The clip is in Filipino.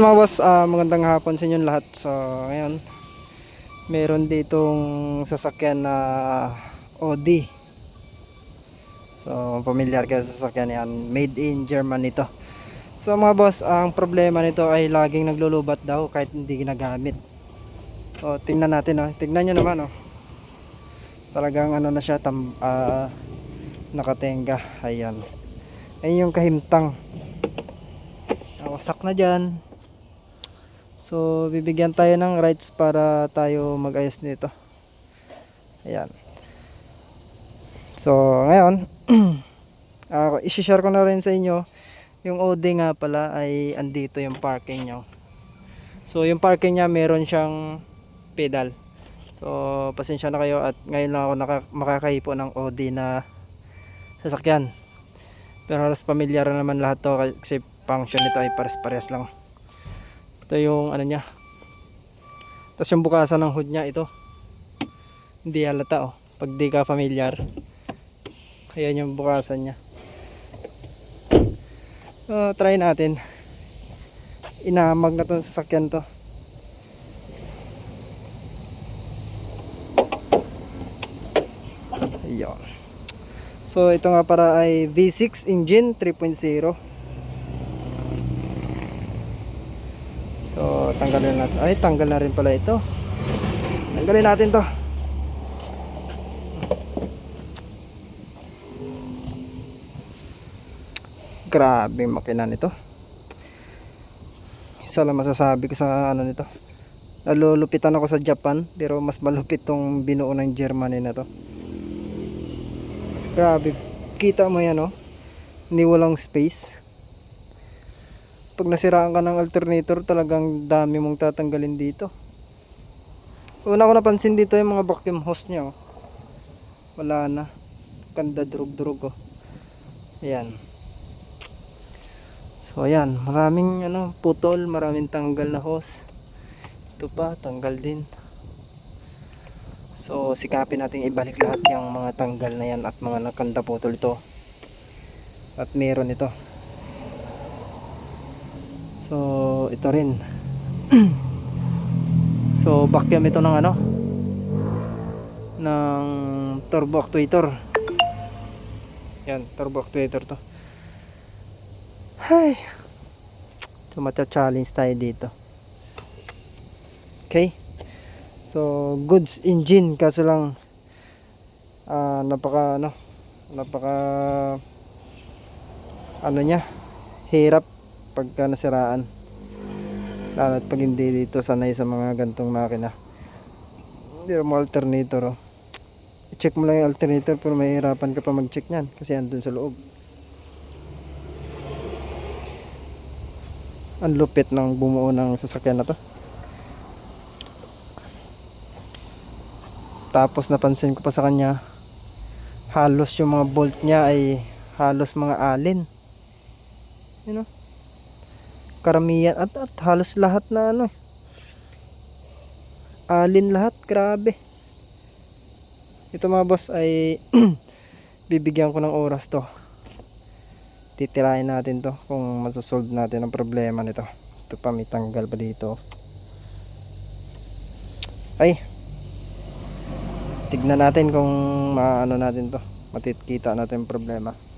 Mga boss, ah, magandang hapon sa inyo lahat. So, ngayon, meron ditong sasakyan na Audi. So, familiar ka sa sasakyan yan. Made in Germany ito. So, mga boss, ang problema nito ay laging naglulubat daw kahit hindi ginagamit. O, tingnan natin, oh. Tingnan nyo naman, oh. Talagang ano na siya, tam, ah, nakatenga. Ayan. Ayun yung kahimtang. Wasak na dyan. So, bibigyan tayo ng rights para tayo mag-ayos nito. Ayan. So, ngayon, uh, isi-share ko na rin sa inyo yung OD nga pala ay andito yung parking nyo. So, yung parking niya meron siyang pedal. So, pasensya na kayo at ngayon lang ako naka- makakahipo ng OD na sasakyan. Pero halos pamilyar na naman lahat to kasi function nito ay pares-pares lang. Ito yung ano niya. Tapos yung bukasan ng hood niya ito. Hindi halata oh. Pag di ka familiar. Ayan yung bukasan niya. So, try natin. Inamag na tong sasakyan to. Ayan. So, ito nga para ay V6 engine 3.0. Tanggalin natin. Ay, tanggal na rin pala ito. Tanggalin natin to. Grabe makina nito. Isa lang masasabi ko sa ano nito. Nalulupitan ako sa Japan, pero mas malupit tong binuo ng Germany na to. Grabe. Kita mo yan, oh. Ni walang space pag nasiraan ka ng alternator talagang dami mong tatanggalin dito. Una ko napansin dito yung mga vacuum hose nya oh. wala na. Kanda drug drug oh. ayan. So ayan. Maraming ano putol maraming tanggal na hose. Ito pa tanggal din. So sikapin natin ibalik lahat yung mga tanggal na yan at mga nakanda putol ito. At meron ito So, ito rin. so, vacuum ito ng ano? ng turbo actuator. Yan, turbo actuator to. Hay. So, matcha-challenge tayo dito. Okay? So, goods engine kaso lang ah napaka ano, napaka ano niya, hirap pagka nasiraan. Lalo at pag hindi dito sanay sa mga gantong makina. Hindi mo alternator oh. i-check mo lang yung alternator pero mahirapan ka pa mag-check nyan kasi andun sa loob. Ang lupit ng bumuo ng sasakyan na to. Tapos napansin ko pa sa kanya halos yung mga bolt niya ay halos mga alin. You know karamihan at, at halos lahat na ano alin lahat grabe. Ito mga boss ay bibigyan ko ng oras to. Titirahin natin to kung masasolve natin ang problema nito. Ito pa may tanggal pa dito. Ay! Tignan natin kung maano natin to. Matitkita natin problema